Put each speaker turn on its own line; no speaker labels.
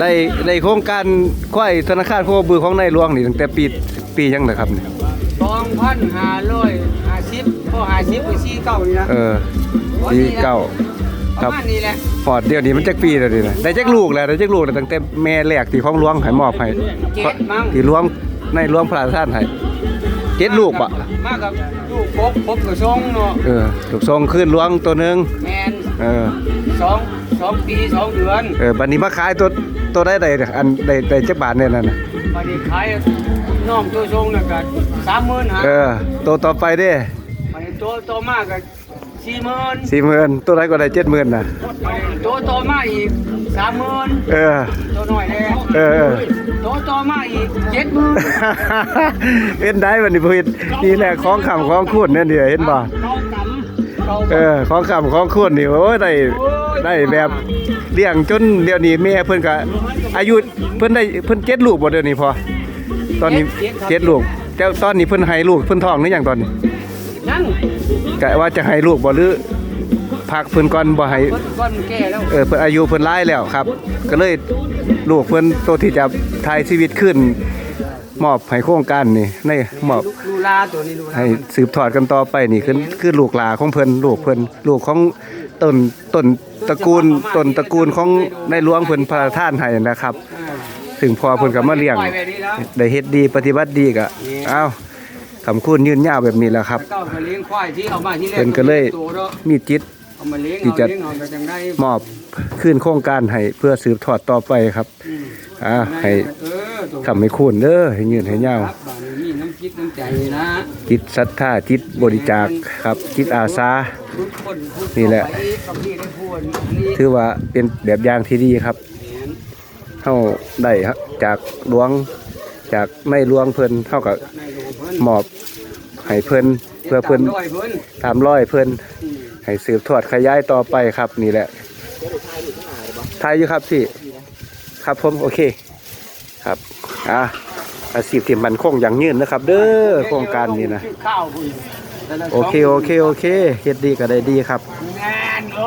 ได้ได้โครงการควายธนาคารโคบือของในหลวงนี่ตั้งแต่ปีปียังนะครับนี่
สองพันห้าร้อยห้าสิบพอห้าสิบไปสี่เก้านี่นะ
เออปีเก้า
ป
ครั
ระ
บ
มาณนี้แหละ
พอดเดี๋ยวนี้มันจักปีแล้วนี่นะได้จักลูกแล้วได้จักลูกแล้วตั้งแต่แม่แรกที่ของหลวงให้มอบให้
เจ็ดมั้ง
ที่หลวงในหลวงพระราชทานให้เจ็ดลูกปะ
มากับลูกพบพบกับทรงเนาะ
เออลูกทรงขึ้นหลวงตัวหนึง
แมน
เออ
สองสองปีสองเดือน
เออบัดนี้มาขายตัวตัวได้ได้อันได้ได้จักบาทเนี่ยนั่นน่ะ
พอดีขายน้องตัวทรงน่ะก็สามหมื่นฮะ
เออตัวต่อไปเด้
พอดีตัวโตมากก็สี่หมื่น
สี่หมื่นตัวไหนก็ได้เจ็ดหมื่นน่ะ
พอดีตัวโตมากอีกสามหมื่น
เออ
ตัวน้อยแน่
เออเออ
ตัวโตมากอีกเจ็ดหมื่น
เป็นได้บัดนี้พูดนี่แหละของคำของคูณเนี่ยเดี๋ยวเห็นบ่
เก้ากำเก้า
เออของคำของคูณนี่โอ้ยได้ได้แบบเลี้ยงจนเดี๋ยวนี้แม่เพิ่นก็อายุเพิ่นได้เพิ่นเจ็ดลูกบ่เดี๋ยวนี้พอ ตอนนี้เจ็ดลูกแต่ตอนนี้เพิ่นให้ลูกเพิ่นท้องหรือยังตอนนี้
นั่ง
กะว่าจะให้ลูกบ่หรือพักเพิ่นก่อนบ่ให้
เพิ่นก้อนแก่แล้ว
เออเพิ่นอายุเพิ่นหลายแล้วครับ ก็เลยลูกเพิ่นตัวที่จะถ่ายชีวิตขึ้น มอบให้โครงการนี่ในมอบ
ลูกลูลาตัวนี้ลูลา
ให้สืบทอดกันต่อไปนี่คือคือลูกหลานของเพิ่นลูกเพิ่นลูกของต้นต้นตระกูลต้นตระกูลของในหลวงเพิ่นพระราชทานให้นะครับ
อ่า
ถึงพอเพิ่นก็มาเลี้ยง
ปล่อยแบบนี้แล้ว
ได้เฮ็ดดีปฏิบัติดีก็เอ้าคำคุณยืนยาวแบบนี้แหล้วครับ
เก้ามาเลี้ยงควายที่เอามาที่แรก
เพิ่นก็เลย
ตัวเนาะ
มีจิต
เอามาเลี้ยง
ที่
เอา
จะ
เลี้ยงเอาไปจังได้
มอบขึ้นโครงการให้เพื่อสืบทอดต่อไปครับ
อืม
อ่าให้
เออตัว
คำให้คุณเด้อให้ยืนให้ยาว
ครับบาดนี้มีน้ำจิตน้ำใจนะ
จิตศรัทธาจิตบริจาคครับจิตอาสา
ทุกคนทุก
นี่แหละ
ไปกับพี่ได้พูดนี่
ถือว่าเป็นแบบอย่างที่ดีครับเฮาได้ครับจากหลวงจากในหลวงเพิ่นเท่ากับ
ในหลวงเพิ่น
มอบให้เพิ่นเพื่อเพิ่น
ตามร้อยเพิ่น
ตามร้อยเพิ่น
อืม
ให้สืบทอดขยายต่อไปครับนี่แหละทายอยู่ครับพี่ ครับผมโอเค ครับอะอาชีพที่มันคงอย่างยืนนะครับ เด้อโครงการนี้นะ
ข้าวพุ่นแต่ละ
โอเคโอเคโอเคเฮ็ดดีก็ได้ดีครับ
แม่นโอ้